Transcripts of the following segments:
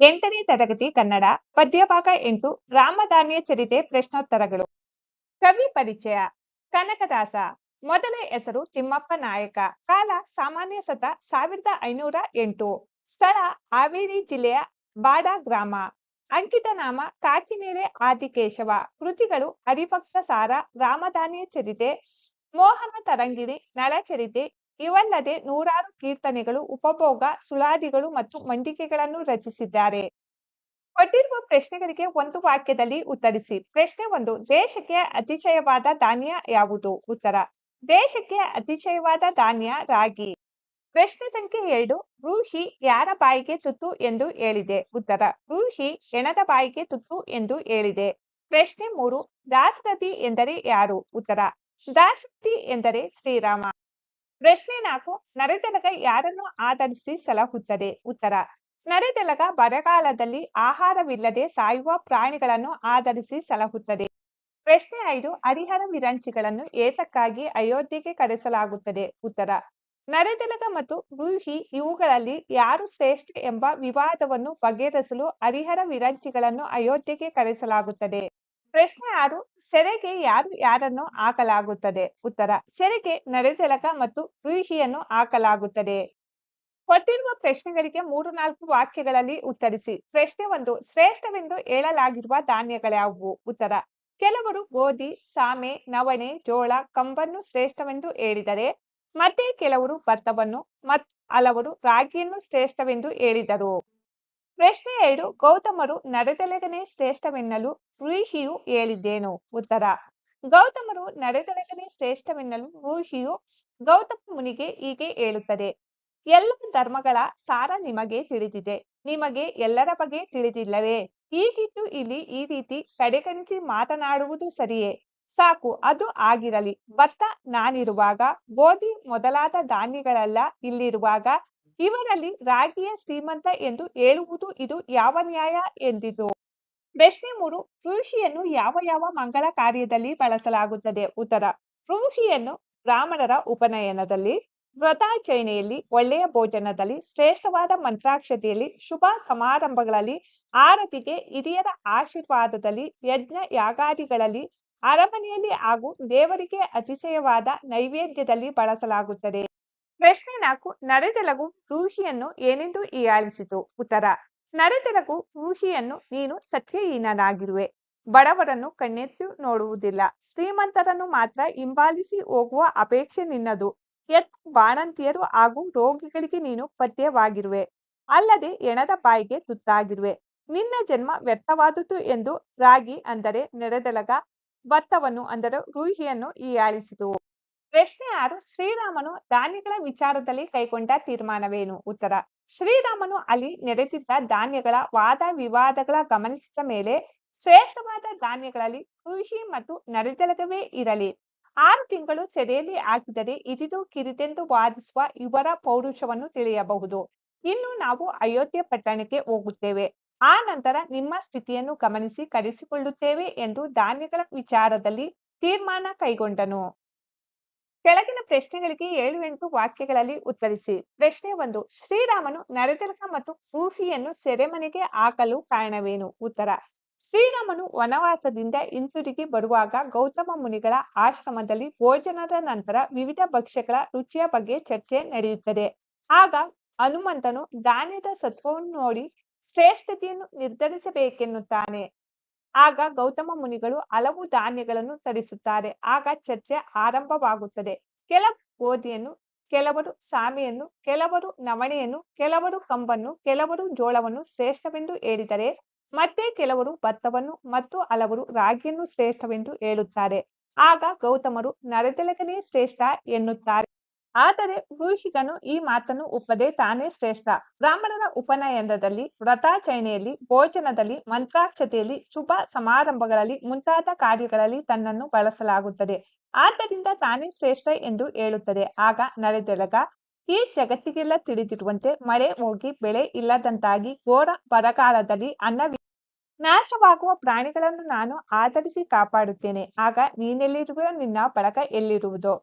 ಎಂಟನೇ ತರಗತಿ ಕನ್ನಡ, ಪದ್ಯಭಾಗ ಎಂಟು, ರಾಮಧಾನ್ಯ ಚರಿತೆ, ಪ್ರಶ್ನೋತ್ತರಗಳು. ಕವಿ ಪರಿಚಯ, ಕನಕದಾಸ. ಮೊದಲ ಹೆಸರು ತಿಮ್ಮಪ್ಪ ನಾಯಕ. ಕಾಲ ಸಾಮಾನ್ಯ ಸತ ಸಾವಿರದ ಐನೂರ ಎಂಟು. ಸ್ಥಳ ಹಾವೇರಿ ಜಿಲ್ಲೆಯ ಬಾಡ ಗ್ರಾಮ. ಅಂಕಿತ ನಾಮ ಕಾಕಿನೆರೆ ಆದಿಕೇಶವ. ಕೃತಿಗಳು ಹರಿಭಕ್ತ ಸಾರ, ರಾಮಧಾನಿಯ ಚರಿತೆ, ಮೋಹನ ತರಂಗಿಣಿ, ನಳಚರಿತೆ ಇವಲ್ಲದೆ ನೂರಾರು ಕೀರ್ತನೆಗಳು, ಉಪಭೋಗ, ಸುಳಾದಿಗಳು ಮತ್ತು ಮಂಡಿಕೆಗಳನ್ನು ರಚಿಸಿದ್ದಾರೆ. ಕೊಟ್ಟಿರುವ ಪ್ರಶ್ನೆಗಳಿಗೆ ಒಂದು ವಾಕ್ಯದಲ್ಲಿ ಉತ್ತರಿಸಿ. ಪ್ರಶ್ನೆ ಒಂದು, ದೇಶಕ್ಕೆ ಅತಿಶಯವಾದ ಧಾನ್ಯ ಯಾವುದು? ಉತ್ತರ, ದೇಶಕ್ಕೆ ಅತಿಶಯವಾದ ಧಾನ್ಯ ರಾಗಿ. ಪ್ರಶ್ನೆ ಸಂಖ್ಯೆ ಎರಡು, ರೂಹಿ ಯಾರ ಬಾಯಿಗೆ ತುತ್ತು ಎಂದು ಹೇಳಿದೆ? ಉತ್ತರ, ರೂಹಿ ಹೆಣದ ಬಾಯಿಗೆ ತುತ್ತು ಎಂದು ಹೇಳಿದೆ. ಪ್ರಶ್ನೆ ಮೂರು, ದಾಸರಥಿ ಎಂದರೆ ಯಾರು? ಉತ್ತರ, ದಾಸರಥಿ ಎಂದರೆ ಶ್ರೀರಾಮ. ಪ್ರಶ್ನೆ ನಾಲ್ಕು ನರೆದೆಲಗ ಯಾರನ್ನು ಆಧರಿಸಿ ಸಲಹುತ್ತದೆ? ಉತ್ತರ ನರೆದೆಲಗ ಬರಗಾಲದಲ್ಲಿ ಆಹಾರವಿಲ್ಲದೆ ಸಾಯುವ ಪ್ರಾಣಿಗಳನ್ನು ಆಧರಿಸಿ ಸಲಹುತ್ತದೆ. ಪ್ರಶ್ನೆ ಐದು, ಹರಿಹರ ವಿರಂಚಿಗಳನ್ನು ಏತಕ್ಕಾಗಿ ಅಯೋಧ್ಯೆಗೆ ಕರೆಸಲಾಗುತ್ತದೆ? ಉತ್ತರ ನರೆದೆಲಗ ಮತ್ತು ರೂಹಿ ಇವುಗಳಲ್ಲಿ ಯಾರು ಶ್ರೇಷ್ಠ ಎಂಬ ವಿವಾದವನ್ನು ಬಗೆಹರಿಸಲು ಹರಿಹರ ವಿರಂಚಿಗಳನ್ನು ಅಯೋಧ್ಯೆಗೆ ಕರೆಸಲಾಗುತ್ತದೆ? ಪ್ರಶ್ನೆ ಆರು, ಸೆರೆಗೆ ಯಾರು, ಯಾರನ್ನು ಹಾಕಲಾಗುತ್ತದೆ? ಉತ್ತರ, ಸೆರೆಗೆ ನರೆದೆಲಗ ಮತ್ತು ರೂಹಿಯನ್ನು ಹಾಕಲಾಗುತ್ತದೆ. ಕೊಟ್ಟಿರುವ ಪ್ರಶ್ನೆಗಳಿಗೆ ಮೂರು, ನಾಲ್ಕು ವಾಕ್ಯಗಳಲ್ಲಿ ಉತ್ತರಿಸಿ. ಪ್ರಶ್ನೆ ಒಂದು, ಶ್ರೇಷ್ಠವೆಂದು ಹೇಳಲಾಗಿರುವ ಧಾನ್ಯಗಳ್ಯಾವುವು ಉತ್ತರ, ಕೆಲವರು ಗೋಧಿ, ಸಾಮೆ, ನವಣೆ, ಜೋಳ, ಕಂಬನ್ನು ಶ್ರೇಷ್ಠವೆಂದು ಹೇಳಿದರೆ, ಮತ್ತೆ ಕೆಲವರು ಭತ್ತವನ್ನು ಮತ್ತು ಹಲವರು ರಾಗಿಯನ್ನು ಶ್ರೇಷ್ಠವೆಂದು ಹೇಳಿದರು. ಪ್ರಶ್ನೆ ಎರಡು, ಗೌತಮರು ನಡೆದಲೆಗನೆ ಶ್ರೇಷ್ಠವೆನ್ನಲು ಋಷಿಯು ಹೇಳಿದ್ದೇನು? ಉತ್ತರ, ಗೌತಮರು ನಡೆದೊಳಗನೆ ಶ್ರೇಷ್ಠವೆನ್ನಲು ಋಷಿಯು ಗೌತಮ ಮುನಿಗೆ ಹೀಗೆ ಹೇಳುತ್ತದೆ, ಎಲ್ಲ ಧರ್ಮಗಳ ಸಾರ ನಿಮಗೆ ತಿಳಿದಿದೆ, ನಿಮಗೆ ಎಲ್ಲರ ಬಗ್ಗೆ ತಿಳಿದಿಲ್ಲವೇ? ಈಗಿದ್ದು ಇಲ್ಲಿ ಈ ರೀತಿ ಕಡೆಗಣಿಸಿ ಮಾತನಾಡುವುದು ಸರಿಯೇ? ಸಾಕು, ಅದು ಆಗಿರಲಿ. ಭತ್ತ ನಾನಿರುವಾಗ ಗೋಧಿ ಮೊದಲಾದ ಧಾನ್ಯಗಳೆಲ್ಲ, ಇಲ್ಲಿರುವಾಗ ಇವರಲ್ಲಿ ರಾಗಿಯ ಶ್ರೀಮಂತ ಎಂದು ಹೇಳುವುದು ಇದು ಯಾವ ನ್ಯಾಯ ಎಂದಿತು ಪ್ರಶ್ನೆ ಮೂರು, ಋಷಿಯನ್ನು ಯಾವ ಯಾವ ಮಂಗಳ ಕಾರ್ಯದಲ್ಲಿ ಬಳಸಲಾಗುತ್ತದೆ? ಉತ್ತರ, ಋಷಿಯನ್ನು ಬ್ರಾಹ್ಮಣರ ಉಪನಯನದಲ್ಲಿ, ವ್ರತಾಚರಣೆಯಲ್ಲಿ, ಒಳ್ಳೆಯ ಭೋಜನದಲ್ಲಿ, ಶ್ರೇಷ್ಠವಾದ ಮಂತ್ರಾಕ್ಷತೆಯಲ್ಲಿ, ಶುಭ ಸಮಾರಂಭಗಳಲ್ಲಿ, ಆರತಿಗೆ, ಹಿರಿಯರ ಆಶೀರ್ವಾದದಲ್ಲಿ, ಯಜ್ಞ ಯಾಗಾದಿಗಳಲ್ಲಿ, ಅರಮನೆಯಲ್ಲಿ ಹಾಗೂ ದೇವರಿಗೆ ಅತಿಶಯವಾದ ನೈವೇದ್ಯದಲ್ಲಿ ಬಳಸಲಾಗುತ್ತದೆ. ಪ್ರಶ್ನೆ ನಾಲ್ಕು ನರೆತೆಲಗು ರೂಹಿಯನ್ನು ಏನೆಂದು ಹೀಯಾಳಿಸಿತು ಉತ್ತರ, ನರೆತೆಲಗು ರೂಹಿಯನ್ನು ನೀನು ಸತ್ಯಹೀನನಾಗಿರುವೆ. ಬಡವರನ್ನು ಕಣ್ಣೆತ್ತಿ ನೋಡುವುದಿಲ್ಲ. ಶ್ರೀಮಂತರನ್ನು ಮಾತ್ರ ಹಿಂಬಾಲಿಸಿ ಹೋಗುವ ಅಪೇಕ್ಷೆ ನಿನ್ನದು. ಎತ್ ಬಾಣಂತಿಯರು ಹಾಗೂ ರೋಗಿಗಳಿಗೆ ನೀನು ಪಥ್ಯವಾಗಿರುವೆ ಅಲ್ಲದೆ ಎಣದ ಬಾಯಿಗೆ ತುತ್ತಾಗಿರುವೆ. ನಿನ್ನ ಜನ್ಮ ವ್ಯರ್ಥವಾದುದು ಎಂದು ರಾಗಿ ಅಂದರೆ ನೆರೆದೆಲಗ ಭತ್ತವನ್ನು ಅಂದರೆ ರೂಹಿಯನ್ನು ಹೀಯಾಳಿಸಿತು ಪ್ರಶ್ನೆ ಆರು, ಶ್ರೀರಾಮನು ಧಾನ್ಯಗಳ ವಿಚಾರದಲ್ಲಿ ಕೈಗೊಂಡ ತೀರ್ಮಾನವೇನು? ಉತ್ತರ, ಶ್ರೀರಾಮನು ಅಲ್ಲಿ ನೆರೆದಿದ್ದ ಧಾನ್ಯಗಳ ವಾದ ವಿವಾದಗಳ ಗಮನಿಸಿದ ಮೇಲೆ ಶ್ರೇಷ್ಠವಾದ ಧಾನ್ಯಗಳಲ್ಲಿ ಕೃಷಿ ಮತ್ತು ನರೆದೆಲಗವೇ ಇರಲಿ. ಆರು ತಿಂಗಳು ಸೆರೆಯಲ್ಲಿ ಹಾಕಿದರೆ ಇರಿದು ಕಿರಿದೆಂದು ವಾದಿಸುವ ಇವರ ಪೌರುಷವನ್ನು ತಿಳಿಯಬಹುದು. ಇನ್ನು ನಾವು ಅಯೋಧ್ಯೆ ಪಟ್ಟಣಕ್ಕೆ ಹೋಗುತ್ತೇವೆ. ಆ ನಂತರ ನಿಮ್ಮ ಸ್ಥಿತಿಯನ್ನು ಗಮನಿಸಿ ಕರೆಸಿಕೊಳ್ಳುತ್ತೇವೆ ಎಂದು ಧಾನ್ಯಗಳ ವಿಚಾರದಲ್ಲಿ ತೀರ್ಮಾನ ಕೈಗೊಂಡನು. ಕೆಳಗಿನ ಪ್ರಶ್ನೆಗಳಿಗೆ ಏಳು ಎಂಟು ವಾಕ್ಯಗಳಲ್ಲಿ ಉತ್ತರಿಸಿ. ಪ್ರಶ್ನೆ ಒಂದು, ಶ್ರೀರಾಮನು ನರತಿಲಕ ಮತ್ತು ರೂಫಿಯನ್ನು ಸೆರೆಮನೆಗೆ ಹಾಕಲು ಕಾರಣವೇನು? ಉತ್ತರ, ಶ್ರೀರಾಮನು ವನವಾಸದಿಂದ ಹಿಂತಿರುಗಿ ಬರುವಾಗ ಗೌತಮ ಮುನಿಗಳ ಆಶ್ರಮದಲ್ಲಿ ಭೋಜನದ ನಂತರ ವಿವಿಧ ಭಕ್ಷ್ಯಗಳ ರುಚಿಯ ಬಗ್ಗೆ ಚರ್ಚೆ ನಡೆಯುತ್ತದೆ. ಆಗ ಹನುಮಂತನು ಧಾನ್ಯದ ಸತ್ವವನ್ನು ನೋಡಿ ಶ್ರೇಷ್ಠತೆಯನ್ನು ನಿರ್ಧರಿಸಬೇಕೆನ್ನುತ್ತಾನೆ. ಆಗ ಗೌತಮ ಮುನಿಗಳು ಹಲವು ಧಾನ್ಯಗಳನ್ನು ತರಿಸುತ್ತಾರೆ. ಆಗ ಚರ್ಚೆ ಆರಂಭವಾಗುತ್ತದೆ. ಕೆಲವು ಗೋಧಿಯನ್ನು, ಕೆಲವರು ಸಾಮೆಯನ್ನು, ಕೆಲವರು ನವಣೆಯನ್ನು, ಕೆಲವರು ಕಂಬನ್ನು, ಕೆಲವರು ಜೋಳವನ್ನು ಶ್ರೇಷ್ಠವೆಂದು ಹೇಳಿದರೆ, ಮತ್ತೆ ಕೆಲವರು ಭತ್ತವನ್ನು ಮತ್ತು ಹಲವರು ರಾಗಿಯನ್ನು ಶ್ರೇಷ್ಠವೆಂದು ಹೇಳುತ್ತಾರೆ. ಆಗ ಗೌತಮರು ನರತೆಲಗನೇ ಶ್ರೇಷ್ಠ ಎನ್ನುತ್ತಾರೆ. ಆದರೆ ಋಷಿಗನು ಈ ಮಾತನ್ನು ಒಪ್ಪದೆ ತಾನೇ ಶ್ರೇಷ್ಠ. ಬ್ರಾಹ್ಮಣರ ಉಪನಯನದಲ್ಲಿ, ವ್ರತಾಚರಣೆಯಲ್ಲಿ, ಭೋಜನದಲ್ಲಿ, ಮಂತ್ರಾಕ್ಷತೆಯಲ್ಲಿ, ಶುಭ ಸಮಾರಂಭಗಳಲ್ಲಿ ಮುಂತಾದ ಕಾರ್ಯಗಳಲ್ಲಿ ತನ್ನನ್ನು ಬಳಸಲಾಗುತ್ತದೆ. ಆದ್ದರಿಂದ ತಾನೇ ಶ್ರೇಷ್ಠ ಎಂದು ಹೇಳುತ್ತದೆ. ಆಗ ನರೆದೆಳಗ ಈ ಜಗತ್ತಿಗೆಲ್ಲ ತಿಳಿದಿರುವಂತೆ ಮಳೆ ಹೋಗಿ ಬೆಳೆ ಇಲ್ಲದಂತಾಗಿ ಘೋರ ಬರಗಾಲದಲ್ಲಿ ಅನ್ನ ನಾಶವಾಗುವ ಪ್ರಾಣಿಗಳನ್ನು ನಾನು ಆಧರಿಸಿ ಕಾಪಾಡುತ್ತೇನೆ. ಆಗ ನೀನೆಲ್ಲಿರುವೆಯೋ ನಿನ್ನ ಬಳಗ ಎಲ್ಲಿರುವುದೋ?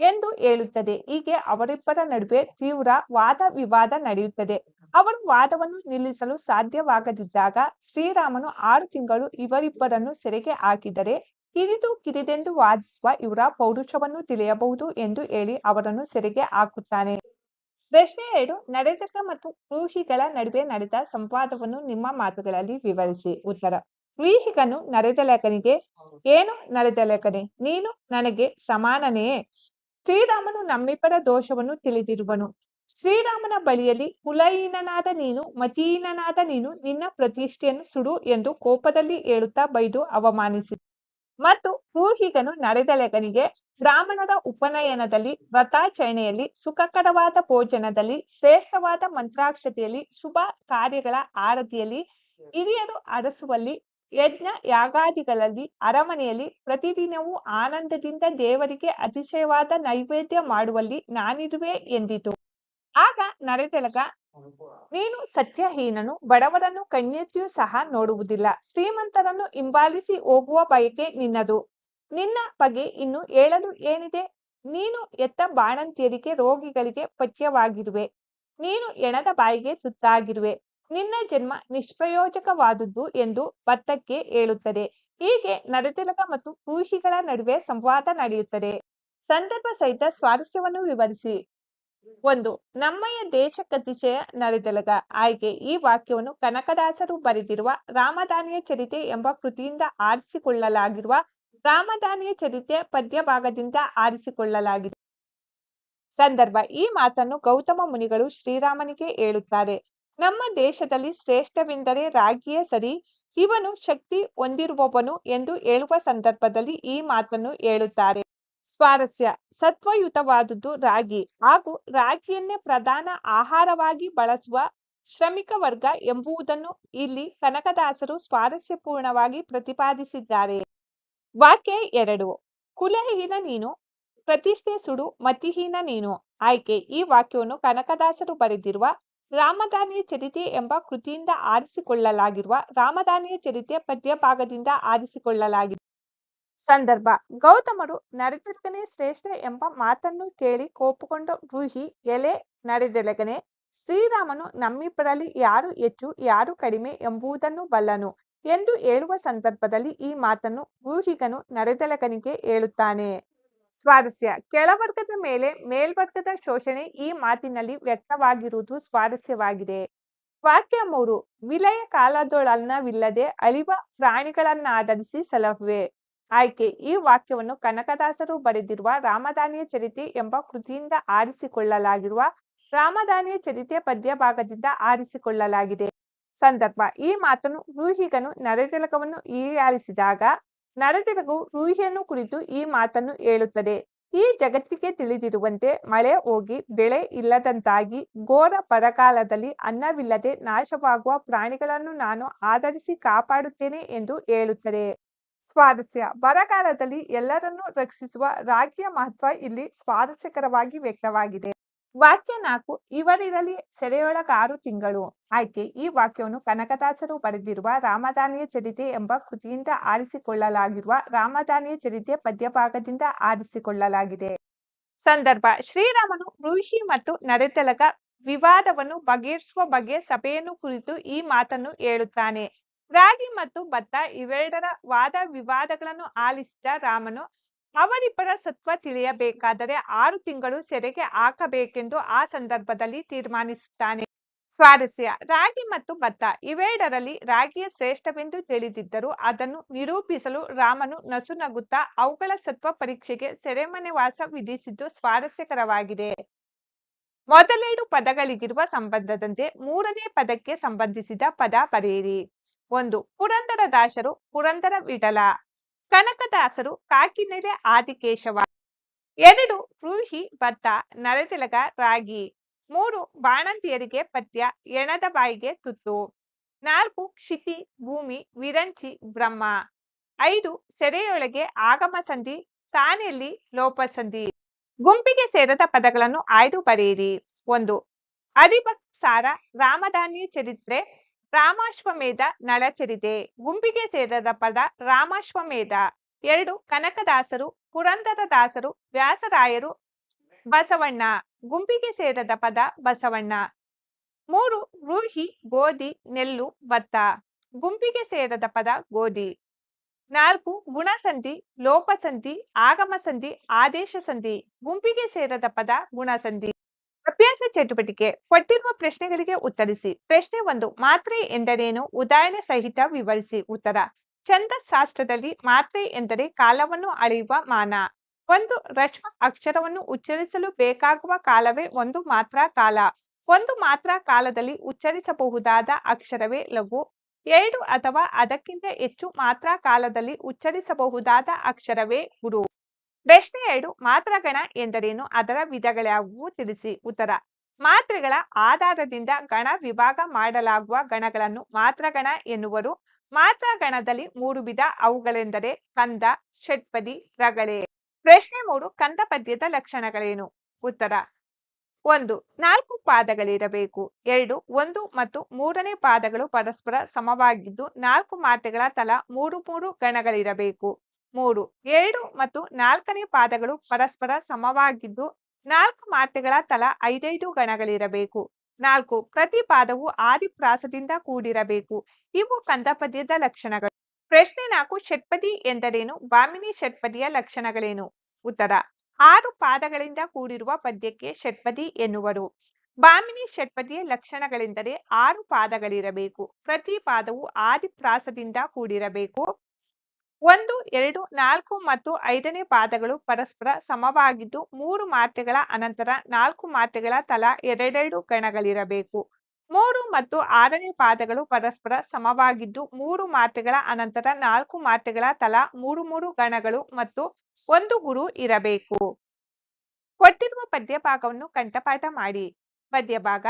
ಎಂದು ಹೇಳುತ್ತದೆ. ಹೀಗೆ ಅವರಿಬ್ಬರ ನಡುವೆ ತೀವ್ರ ವಾದ ವಿವಾದ ನಡೆಯುತ್ತದೆ. ಅವರು ವಾದವನ್ನು ನಿಲ್ಲಿಸಲು ಸಾಧ್ಯವಾಗದಿದ್ದಾಗ ಶ್ರೀರಾಮನು ಆರು ತಿಂಗಳು ಇವರಿಬ್ಬರನ್ನು ಸೆರೆಗೆ ಹಾಕಿದರೆ ಕಿರಿದು ಕಿರಿದೆಂದು ವಾದಿಸುವ ಇವರ ಪೌರುಷವನ್ನು ತಿಳಿಯಬಹುದು ಎಂದು ಹೇಳಿ ಅವರನ್ನು ಸೆರೆಗೆ ಹಾಕುತ್ತಾನೆ. ಪ್ರಶ್ನೆ ಎರಡು ನಡೆದಕ ಮತ್ತು ಕ್ರೂಹಿಗಳ ನಡುವೆ ನಡೆದ ಸಂವಾದವನ್ನು ನಿಮ್ಮ ಮಾತುಗಳಲ್ಲಿ ವಿವರಿಸಿ. ಉತ್ತರ ರೂಹಿಗನು ನರೆದಲಕನಿಗೆ ಏನು ನರೆದಲಕನೆ ನೀನು ನನಗೆ ಸಮಾನನೆಯೇ? ಶ್ರೀರಾಮನು ನಮ್ಮಿಬ್ಬರ ದೋಷವನ್ನು ತಿಳಿದಿರುವನು. ಶ್ರೀರಾಮನ ಬಳಿಯಲ್ಲಿ ಕುಲಹೀನನಾದ ನೀನು ಮತಿಹೀನನಾದ ನೀನು ನಿನ್ನ ಪ್ರತಿಷ್ಠೆಯನ್ನು ಸುಡು ಎಂದು ಕೋಪದಲ್ಲಿ ಹೇಳುತ್ತಾ ಬೈದು ಅವಮಾನಿಸಿ. ಮತ್ತು ಪೂಹಿಗನು ನಡೆದಲೆಗನಿಗೆ ಬ್ರಾಹ್ಮಣರ ಉಪನಯನದಲ್ಲಿ ವ್ರತಾಚರಣೆಯಲ್ಲಿ ಸುಖಕರವಾದ ಭೋಜನದಲ್ಲಿ, ಶ್ರೇಷ್ಠವಾದ ಮಂತ್ರಾಕ್ಷತೆಯಲ್ಲಿ, ಶುಭ ಕಾರ್ಯಗಳ ಆರತಿಯಲ್ಲಿ, ಹಿರಿಯರು ಅರಸುವಲ್ಲಿ ಯಜ್ಞ ಯಾಗಾದಿಗಳಲ್ಲಿ ಅರಮನೆಯಲ್ಲಿ ಪ್ರತಿದಿನವೂ ಆನಂದದಿಂದ ದೇವರಿಗೆ ಅತಿಶಯವಾದ ನೈವೇದ್ಯ ಮಾಡುವಲ್ಲಿ ನಾನಿರುವೆ ಎಂದಿತು. ಆಗ ನರೆತೆಲಗ, ನೀನು ಸತ್ಯಹೀನನು, ಬಡವರನ್ನು ಕಣ್ಣೆತ್ತಿಯೂ ಸಹ ನೋಡುವುದಿಲ್ಲ. ಶ್ರೀಮಂತರನ್ನು ಹಿಂಬಾಲಿಸಿ ಹೋಗುವ ಬಯಕೆ ನಿನ್ನದು. ನಿನ್ನ ಬಗ್ಗೆ ಇನ್ನು ಹೇಳಲು ಏನಿದೆ? ನೀನು ಎತ್ತ ಬಾಣಂತಿಯರಿಗೆ ರೋಗಿಗಳಿಗೆ ಪಥ್ಯವಾಗಿರುವೆ. ನೀನು ಎಣದ ಬಾಯಿಗೆ ತುತ್ತಾಗಿರುವೆ. ನಿನ್ನ ಜನ್ಮ ನಿಷ್ಪ್ರಯೋಜಕವಾದುದು ಎಂದು ಭತ್ತಕ್ಕೆ ಹೇಳುತ್ತದೆ. ಹೀಗೆ ನರತಿಲಕ ಮತ್ತು ಕೂಹಿಗಳ ನಡುವೆ ಸಂವಾದ ನಡೆಯುತ್ತದೆ. ಸಂದರ್ಭ ಸಹಿತ ಸ್ವಾರಸ್ಯವನ್ನು ವಿವರಿಸಿ. ಒಂದು ನಮ್ಮಯ ದೇಶ ಕತಿಶಯ ನರೆದಲಗ ಆಯ್ಕೆ, ಈ ವಾಕ್ಯವನ್ನು ಕನಕದಾಸರು ಬರೆದಿರುವ ರಾಮದಾನಿಯ ಚರಿತೆ ಎಂಬ ಕೃತಿಯಿಂದ ಆರಿಸಿಕೊಳ್ಳಲಾಗಿರುವ ರಾಮದಾನಿಯ ಚರಿತೆ ಪದ್ಯ ಭಾಗದಿಂದ ಆರಿಸಿಕೊಳ್ಳಲಾಗಿದೆ. ಸಂದರ್ಭ, ಈ ಮಾತನ್ನು ಗೌತಮ ಮುನಿಗಳು ಶ್ರೀರಾಮನಿಗೆ ಹೇಳುತ್ತಾರೆ. ನಮ್ಮ ದೇಶದಲ್ಲಿ ಶ್ರೇಷ್ಠವೆಂದರೆ ರಾಗಿಯೇ ಸರಿ. ಇವನು ಶಕ್ತಿ ಹೊಂದಿರುವವನು ಎಂದು ಹೇಳುವ ಸಂದರ್ಭದಲ್ಲಿ ಈ ಮಾತನ್ನು ಹೇಳುತ್ತಾರೆ. ಸ್ವಾರಸ್ಯ. ಸತ್ವಯುತವಾದುದು ರಾಗಿ. ಹಾಗೂ ರಾಗಿಯನ್ನೇ ಪ್ರಧಾನ ಆಹಾರವಾಗಿ ಬಳಸುವ ಶ್ರಮಿಕ ವರ್ಗ ಎಂಬುದನ್ನು ಇಲ್ಲಿ ಕನಕದಾಸರು ಸ್ವಾರಸ್ಯಪೂರ್ಣವಾಗಿ ಪ್ರತಿಪಾದಿಸಿದ್ದಾರೆ. ವಾಕ್ಯ ಎರಡು. ಕುಲಹೀನ ನೀನು, ಪ್ರತಿಷ್ಠೆ ಸುಡು ಮತಿಹೀನ ನೀನು. ಆಯ್ಕೆ. ಈ ವಾಕ್ಯವನ್ನು ಕನಕದಾಸರು ಬರೆದಿರುವ ರಾಮದಾನಿಯ ಚರಿತೆ ಎಂಬ ಕೃತಿಯಿಂದ ಆರಿಸಿಕೊಳ್ಳಲಾಗಿರುವ ರಾಮದಾನಿಯ ಚರಿತೆ ಪದ್ಯ ಭಾಗದಿಂದ ಆರಿಸಿಕೊಳ್ಳಲಾಗಿದೆ. ಸಂದರ್ಭ, ಗೌತಮರು ನರೆದೆಲಗನೆ ಶ್ರೇಷ್ಠ ಎಂಬ ಮಾತನ್ನು ಕೇಳಿ ಕೋಪಗೊಂಡ ರೂಹಿ ಎಲೆ ನರೆದೆಲಗನೆ, ಶ್ರೀರಾಮನು ನಮ್ಮಿಬ್ಬರಲ್ಲಿ ಯಾರು ಹೆಚ್ಚು, ಯಾರು ಕಡಿಮೆ ಎಂಬುದನ್ನು ಬಲ್ಲನು ಎಂದು ಹೇಳುವ ಸಂದರ್ಭದಲ್ಲಿ ಈ ಮಾತನ್ನು ರೂಹಿಗನು ನರೆದೆಲಗನಿಗೆ ಹೇಳುತ್ತಾನೆ. ಸ್ವಾರಸ್ಯ. ಕೆಳವರ್ಗದ ಮೇಲೆ ಮೇಲ್ವರ್ಗದ ಶೋಷಣೆ ಈ ಮಾತಿನಲ್ಲಿ ವ್ಯಕ್ತವಾಗಿರುವುದು ಸ್ವಾರಸ್ಯವಾಗಿದೆ. ವಾಕ್ಯ ಮೂರು, ವಿಲಯ ಕಾಲದೊಳನ್ನವಿಲ್ಲದೆ ಅಳಿವ ಪ್ರಾಣಿಗಳನ್ನಾಧರಿಸಿ ಸಲಹುವೆ. ಆಯ್ಕೆ, ಈ ವಾಕ್ಯವನ್ನು ಕನಕದಾಸರು ಬರೆದಿರುವ ರಾಮದಾನಿಯ ಚರಿತೆ ಎಂಬ ಕೃತಿಯಿಂದ ಆರಿಸಿಕೊಳ್ಳಲಾಗಿರುವ ರಾಮದಾನಿಯ ಚರಿತೆ ಪದ್ಯ ಭಾಗದಿಂದ ಆರಿಸಿಕೊಳ್ಳಲಾಗಿದೆ. ಸಂದರ್ಭ, ಈ ಮಾತನ್ನು ರೂಹಿಗನು ನರತಿಲಕವನ್ನು ಹೀಯಾಳಿಸಿದಾಗ ನರೆತಿಲಕವು ರೂಹಿಯನ್ನು ಕುರಿತು ಈ ಮಾತನ್ನು ಹೇಳುತ್ತದೆ. ಈ ಜಗತ್ತಿಗೆ ತಿಳಿದಿರುವಂತೆ ಮಳೆ ಹೋಗಿ ಬೆಳೆ ಇಲ್ಲದಂತಾಗಿ ಘೋರ ಬರಗಾಲದಲ್ಲಿ ಅನ್ನವಿಲ್ಲದೆ ನಾಶವಾಗುವ ಪ್ರಾಣಿಗಳನ್ನು ನಾನು ಆಧರಿಸಿ ಕಾಪಾಡುತ್ತೇನೆ ಎಂದು ಹೇಳುತ್ತದೆ. ಸ್ವಾರಸ್ಯ. ಬರಗಾಲದಲ್ಲಿ ಎಲ್ಲರನ್ನೂ ರಕ್ಷಿಸುವ ರಾಗಿಯ ಮಹತ್ವ ಇಲ್ಲಿ ಸ್ವಾರಸ್ಯಕರವಾಗಿ ವ್ಯಕ್ತವಾಗಿದೆ. ವಾಕ್ಯ ನಾಲ್ಕು ಇವರಿರಲಿ ಸೆರೆಯೊಳಗ ಆರು ತಿಂಗಳು. ಆಯ್ಕೆ, ಈ ವಾಕ್ಯವನ್ನು ಕನಕದಾಸರು ಬರೆದಿರುವ ರಾಮದಾನಿಯ ಚರಿತೆ ಎಂಬ ಕೃತಿಯಿಂದ ಆರಿಸಿಕೊಳ್ಳಲಾಗಿರುವ ರಾಮದಾನಿಯ ಚರಿತೆ ಪದ್ಯಭಾಗದಿಂದ ಆರಿಸಿಕೊಳ್ಳಲಾಗಿದೆ. ಸಂದರ್ಭ, ಶ್ರೀರಾಮನು ಋಷಿ ಮತ್ತು ನರೆತೆಲಗ ವಿವಾದವನ್ನು ಬಗೆಹರಿಸುವ ಬಗ್ಗೆ ಸಭೆಯನ್ನು ಕುರಿತು ಈ ಮಾತನ್ನು ಹೇಳುತ್ತಾನೆ. ರಾಗಿ ಮತ್ತು ಭತ್ತ ಇವೆರಡರ ವಾದ ವಿವಾದಗಳನ್ನು ಆಲಿಸಿದ ರಾಮನು ಅವರಿಬ್ಬರ ಸತ್ವ ತಿಳಿಯಬೇಕಾದರೆ ಆರು ತಿಂಗಳು ಸೆರೆಗೆ ಹಾಕಬೇಕೆಂದು ಆ ಸಂದರ್ಭದಲ್ಲಿ ತೀರ್ಮಾನಿಸುತ್ತಾನೆ. ಸ್ವಾರಸ್ಯ, ರಾಗಿ ಮತ್ತು ಭತ್ತ ಇವೆರಡರಲ್ಲಿ ರಾಗಿಯ ಶ್ರೇಷ್ಠವೆಂದು ತಿಳಿದಿದ್ದರೂ ಅದನ್ನು ನಿರೂಪಿಸಲು ರಾಮನು ನಸುನಗುತ್ತಾ ಅವುಗಳ ಸತ್ವ ಪರೀಕ್ಷೆಗೆ ಸೆರೆಮನೆ ವಾಸ ವಿಧಿಸಿದ್ದು ಸ್ವಾರಸ್ಯಕರವಾಗಿದೆ. ಮೊದಲೆರಡು ಪದಗಳಿಗಿರುವ ಸಂಬಂಧದಂತೆ ಮೂರನೇ ಪದಕ್ಕೆ ಸಂಬಂಧಿಸಿದ ಪದ ಬರೆಯಿರಿ. ಒಂದು, ಪುರಂದರದಾಸರು ಪುರಂದರ ವಿಠಲ ಕನಕದಾಸರು ಕಾಕಿನೆಲೆ ಆದಿಕೇಶವ. ಎರಡು ರೂಹಿ ಭತ್ತ ನರತಿಲಗ ರಾಗಿ. ಮೂರು ಬಾಣಂತಿಯರಿಗೆ ಪದ್ಯ, ಎಣದ ಬಾಯಿಗೆ ತುತ್ತು. ನಾಲ್ಕು ಕ್ಷಿತಿ, ಭೂಮಿ, ವಿರಂಚಿ, ಬ್ರಹ್ಮ. ಐದು ಸೆರೆಯೊಳಗೆ ಆಗಮ ಸಂಧಿ ತಾನೆಯಲ್ಲಿ ಲೋಪಸಂಧಿ ಗುಂಪಿಗೆ ಸೇರದ ಪದಗಳನ್ನು ಆಯ್ದು ಬರೆಯಿರಿ. ಒಂದು, ಅಧಿಭಕ್ಸಾರ ರಾಮದಾನಿ ಚರಿತ್ರೆ ರಾಮಾಶ್ವಮೇಧ ನಳಚರಿತೆ ಗುಂಪಿಗೆ ಸೇರದ ಪದ ರಾಮಾಶ್ವಮೇಧ. ಎರಡು, ಕನಕದಾಸರು, ಪುರಂದರದಾಸರು, ವ್ಯಾಸರಾಯರು, ಬಸವಣ್ಣ. ಗುಂಪಿಗೆ ಸೇರದ ಪದ ಬಸವಣ್ಣ. ಮೂರು, ರೂಹಿ, ಗೋಧಿ, ನೆಲ್ಲು, ಭತ್ತ. ಗುಂಪಿಗೆ ಸೇರದ ಪದ ಗೋಧಿ. ನಾಲ್ಕು, ಗುಣಸಂಧಿ, ಲೋಪಸಂಧಿ, ಆಗಮಸಂಧಿ ಆದೇಶ ಸಂಧಿ ಗುಂಪಿಗೆ ಸೇರದ ಪದ ಗುಣಸಂಧಿ. ಅಭ್ಯಾಸ ಚಟುವಟಿಕೆ, ಕೊಟ್ಟಿರುವ ಪ್ರಶ್ನೆಗಳಿಗೆ ಉತ್ತರಿಸಿ. ಪ್ರಶ್ನೆ ಒಂದು, ಮಾತ್ರೆ ಎಂದರೇನು? ಉದಾಹರಣೆ ಸಹಿತ ವಿವರಿಸಿ. ಉತ್ತರ, ಛಂದಶಾಸ್ತ್ರದಲ್ಲಿ ಮಾತ್ರೆ ಎಂದರೆ ಕಾಲವನ್ನು ಅಳೆಯುವ ಮಾನ. ಒಂದು, ರಶ್ಮ ಅಕ್ಷರವನ್ನು ಉಚ್ಚರಿಸಲು ಬೇಕಾಗುವ ಕಾಲವೇ ಒಂದು ಮಾತ್ರ ಕಾಲ. ಒಂದು ಮಾತ್ರ ಕಾಲದಲ್ಲಿ ಉಚ್ಚರಿಸಬಹುದಾದ ಅಕ್ಷರವೇ ಲಘು. ಎರಡು ಅಥವಾ ಅದಕ್ಕಿಂತ ಹೆಚ್ಚು ಮಾತ್ರ ಕಾಲದಲ್ಲಿ ಉಚ್ಚರಿಸಬಹುದಾದ ಅಕ್ಷರವೇ ಗುರು. ಪ್ರಶ್ನೆ ಎರಡು ಮಾತ್ರಗಣ ಎಂದರೇನು? ಅದರ ವಿಧಗಳ್ಯಾವುವು ತಿಳಿಸಿ. ಉತ್ತರ, ಮಾತ್ರೆಗಳ ಆಧಾರದಿಂದ ಗಣ ವಿಭಾಗ ಮಾಡಲಾಗುವ ಗಣಗಳನ್ನು ಮಾತ್ರಗಣ ಎನ್ನುವರು. ಮಾತ್ರಗಣದಲ್ಲಿ ಮೂರು ವಿಧ, ಅವುಗಳೆಂದರೆ ಕಂದ, ಷಟ್ಪದಿ, ರಗಳೆ. ಪ್ರಶ್ನೆ ಮೂರು, ಕಂದ ಪದ್ಯದ ಲಕ್ಷಣಗಳೇನು? ಉತ್ತರ, ಒಂದು, ನಾಲ್ಕು ಪಾದಗಳಿರಬೇಕು. ಎರಡು, ಒಂದು ಮತ್ತು ಮೂರನೇ ಪಾದಗಳು ಪರಸ್ಪರ ಸಮವಾಗಿದ್ದು ನಾಲ್ಕು ಮಾತ್ರೆಗಳ ತಲಾ ಮೂರು ಮೂರು ಗಣಗಳಿರಬೇಕು ಮೂರು, ಎರಡು ಮತ್ತು ನಾಲ್ಕನೇ ಪಾದಗಳು ಪರಸ್ಪರ ಸಮವಾಗಿದ್ದು ನಾಲ್ಕು ಮಾತ್ರೆಗಳ ತಲಾ ಐದೈದು ಗಣಗಳಿರಬೇಕು. ನಾಲ್ಕು, ಪ್ರತಿ ಪಾದವು ಆದಿಪ್ರಾಸದಿಂದ ಕೂಡಿರಬೇಕು. ಇವು ಕಂದಪದ್ಯದ ಲಕ್ಷಣಗಳು. ಪ್ರಶ್ನೆ ನಾಲ್ಕು, ಷಟ್ಪದಿ ಎಂದರೇನು? ಬಾಮಿನಿ ಷಟ್ಪದಿಯ ಲಕ್ಷಣಗಳೇನು? ಉತ್ತರ, ಆರು ಪಾದಗಳಿಂದ ಕೂಡಿರುವ ಪದ್ಯಕ್ಕೆ ಷಟ್ಪದಿ ಎನ್ನುವರು. ಬಾಮಿನಿ ಷಟ್ಪದಿಯ ಲಕ್ಷಣಗಳೆಂದರೆ ಆರು ಪಾದಗಳಿರಬೇಕು. ಪ್ರತಿ ಪಾದವು ಆದಿಪ್ರಾಸದಿಂದ ಕೂಡಿರಬೇಕು. ಒಂದು, ಎರಡು, ನಾಲ್ಕು ಮತ್ತು ಐದನೇ ಪಾದಗಳು ಪರಸ್ಪರ ಸಮವಾಗಿದ್ದು ಮೂರು ಮಾತ್ರೆಗಳ ಅನಂತರ ನಾಲ್ಕು ಮಾತ್ರೆಗಳ ತಲಾ ಎರಡೆರಡು ಗಣಗಳಿರಬೇಕು ಮೂರು ಮತ್ತು ಆರನೇ ಪಾದಗಳು ಪರಸ್ಪರ ಸಮವಾಗಿದ್ದು ಮೂರು ಮಾತ್ರೆಗಳ ಅನಂತರ ನಾಲ್ಕು ಮಾತ್ರೆಗಳ ತಲಾ ಮೂರು ಮೂರು ಗಣಗಳು ಮತ್ತು ಒಂದು ಗುರು ಇರಬೇಕು. ಕೊಟ್ಟಿರುವ ಪದ್ಯಭಾಗವನ್ನು ಕಂಠಪಾಠ ಮಾಡಿ. ಪದ್ಯ ಭಾಗ